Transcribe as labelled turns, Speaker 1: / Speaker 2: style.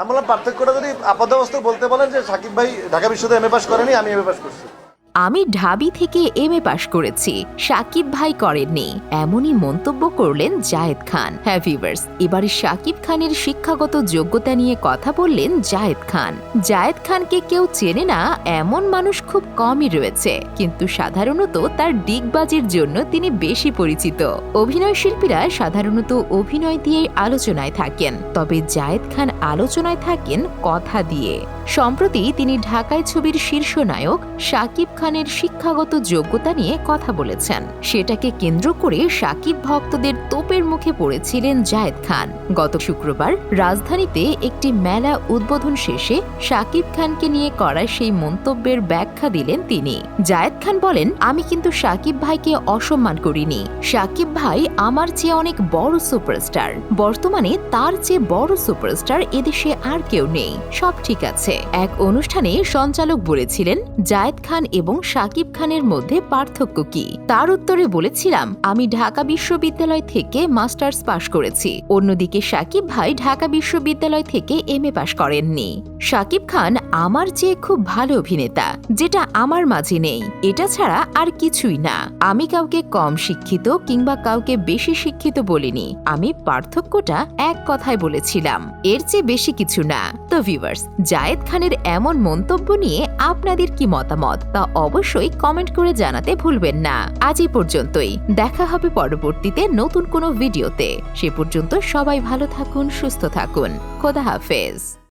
Speaker 1: আমি বললাম পার্থক্যটা যদি আপাত অবস্থায় বলতে বলেন যে সাকিব ভাই ঢাকা বিশ্ববিদ্যালয়ে এম এ পাস করেনি, আমি এম এ পাস করছি।
Speaker 2: আমি ঢাবি থেকে এম এ পাশ করেছি। সাকিব ভাই করেননি। এমনই মন্তব্য করলেন জায়েদ খান। হ্যাঁ ভিউয়ার্স এবারে সাকিব খানের শিক্ষাগত যোগ্যতা নিয়ে কথা বললেন জায়েদ খান। জায়েদ খানকে কেউ চেনে না, এমন মানুষ খুব কমই রয়েছে। কিন্তু সাধারণত তার ডিগবাজির জন্য তিনি বেশি পরিচিত। অভিনয় শিল্পীরা সাধারণত অভিনয় দিয়ে আলোচনায় থাকেন। তবে জায়েদ খান আলোচনায় থাকেন কথা দিয়ে। সম্প্রতি তিনি ঢাকায় ছবির শীর্ষ নায়ক শাকিব খানের শিক্ষাগত যোগ্যতা নিয়ে কথা বলেছেন। সেটাকে কেন্দ্র করে শাকিব ভক্তদের তোপের মুখে পড়েছিলেন জায়েদ খান। গত শুক্রবার রাজধানীতে একটি মেলা উদ্বোধন শেষে শাকিব খানকে নিয়ে করা সেই মন্তব্যের ব্যাখ্যা দিলেন তিনি। জায়েদ খান বলেন, আমি কিন্তু শাকিব ভাইকে অসম্মান করিনি। সাকিব ভাই আমার চেয়ে অনেক বড় সুপারস্টার। বর্তমানে তার চেয়ে বড় সুপারস্টার এদেশে আর কেউ নেই। সব ঠিক আছে। এক অনুষ্ঠানে সঞ্চালক বলেছিলেন, জায়েদ খান এবং শাকিব খানের মধ্যে পার্থক্য কি? তার উত্তরে বলেছিলাম, আমি ঢাকা বিশ্ববিদ্যালয় থেকে মাস্টার্স পাশ করেছি। অন্যদিকে শাকিব ভাই ঢাকা বিশ্ববিদ্যালয় থেকে এম এ পাশ করেননি। শাকিব খান আমার চেয়ে খুব ভালো অভিনেতা, যেটা আমার মাঝে নেই। এটা ছাড়া আর কিছুই না। আমি কাউকে কম শিক্ষিত কিংবা কাউকে বেশি শিক্ষিত বলিনি। আমি পার্থক্যটা এক কথায় বলেছিলাম। এর চেয়ে বেশি কিছু না। তো ভিউয়ার্স জায়েদ খানের এমন মন্তব্য নিয়ে আপনাদের কি মতামত? তা অবশ্যই কমেন্ট করে জানাতে ভুলবেন না। আজ এই পর্যন্তই। দেখা হবে পরবর্তীতে নতুন কোনো ভিডিওতে। সে পর্যন্ত সবাই ভালো থাকুন, সুস্থ থাকুন। খোদা হাফেজ।